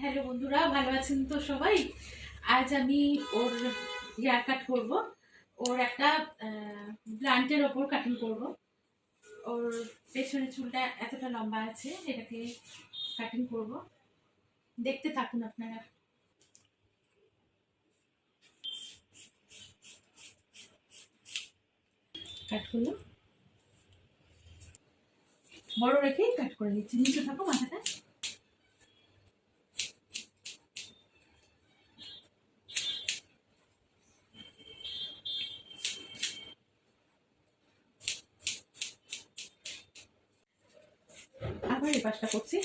Hello বন্ধুরা, ভালো আছেন তো সবাই? আজ আমি ওর হেয়ার কাট করব। ওর একটা ব্লান্টের ওপর কাটিং করব। ওর পেছনের চুলটা এতটা লম্বা আছে, এটাকে কাটিং করব। দেখতে থাকুন আপনারা। কাট করল বড় রেখে কাট করে দিচ্ছি নিচে থাকো মাথাটা। আবার এই পাশটা করছি।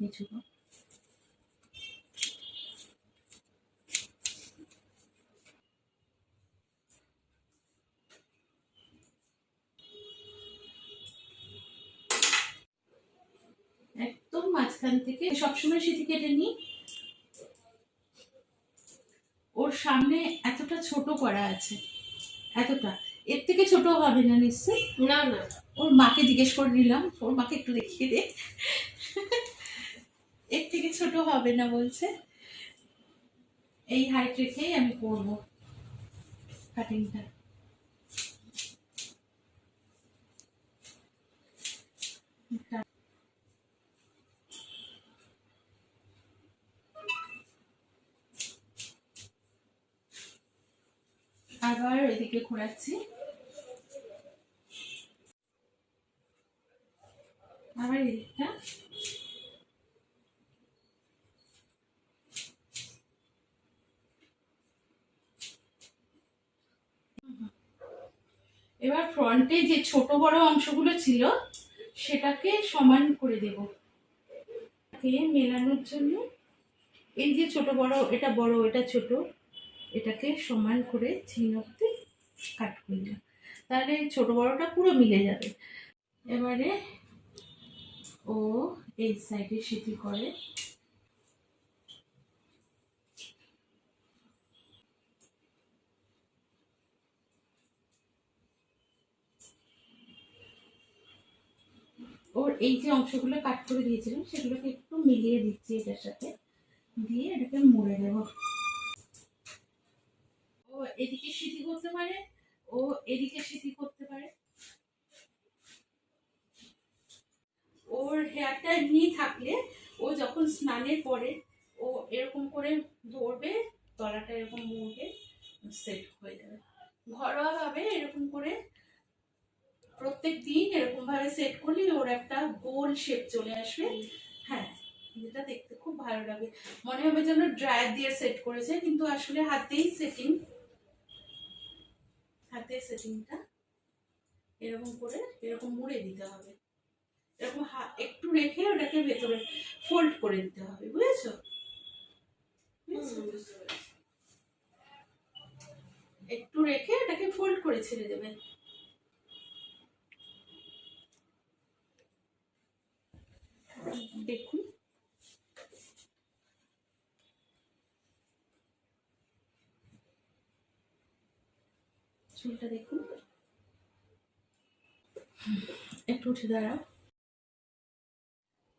নিচু। একদম মাঝখান থেকে সবসময় সেটি কেটে নিই ওর সামনে এতটা ছোট করা আছে এতটা। এর থেকে ছোট হবে না নিশ্চয়ই? না না। ওর মাকে জিজ্ঞেস করে নিলাম ওর মাকে একটু দেখিয়ে দে। এর থেকে ছোট হবে না বলছে। এই হাইট রেখেই আমি করব কাটিংটা আবার এদিকে ঘোরাচ্ছি। আবার এদিকটা এবার ফ্রন্টে যে ছোট বড় অংশগুলো ছিল, সেটাকে সমান করে দেব। মেলানোর জন্য এই যে ছোট বড়, এটা বড়, এটা ছোট, এটাকে সমান করে অব্দি কাট করলাম তাহলে ছোট বড়টা পুরো মিলে যাবে। এবারে ও এই সাইডে সিটি করে। ওর এই যে অংশগুলো কাট করে দিয়েছিলাম, সেগুলোকে একটু মিলিয়ে দিচ্ছি এটার সাথে। দিয়ে এটাকে মুড়ে দেব। ও এদিকে সিটি করতে পারে, ও এদিকে সিটি করতে পারে। ওর হেয়ারটা এমনি থাকলে ও যখন স্নানের পরে ও এরকম করে ধরবে তলাটা এরকম মুড়বে, সেট হয়ে যাবে। ঘরোয়া ভাবে এরকম করে প্রত্যেক দিন এরকম ভাবে সেট করলে ওর একটা গোল শেপ চলে আসবে। হ্যাঁ যেটা দেখতে খুব ভালো লাগে। মনে হবে যেন ড্রায়ার দিয়ে সেট করেছে কিন্তু আসলে হাতেই সেটিং হাতে সেটিংটা এরকম করে এরকম মুড়ে দিতে হবে। এরকম একটু রেখে ওটাকে ভেতরে ফোল্ড করে দিতে হবে বুঝেছ? একটু রেখে ওটাকে ফোল্ড করে ছেড়ে দেবে দেখুন। চুলটা দেখুন। একটু উঠে দাঁড়াও।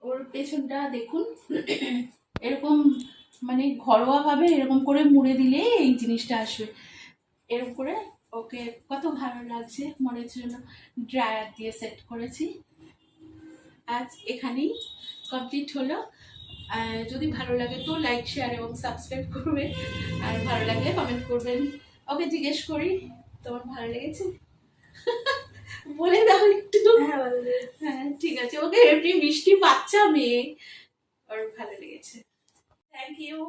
ওর পেছনটা দেখুন। এরকম মানে ঘরোয়া ভাবে এরকম করে মুড়ে দিলে এই জিনিসটা আসবে। এরকম করে ওকে কত ভালো লাগছে। মনের জন্য ড্রায়ার দিয়ে সেট করেছি। আজ এখানেই কমপ্লিট হলো। আর যদি ভালো লাগে তো লাইক শেয়ার এবং সাবস্ক্রাইব করবেন। আর ভালো লাগলে কমেন্ট করবেন। ওকে জিজ্ঞেস করি তোমার ভালো লেগেছে? বলে দাও একটু। হ্যাঁ। হ্যাঁ ঠিক আছে। ওকে এমনি মিষ্টি বাচ্চা মেয়ে। ওর ভালো লেগেছে। Thank you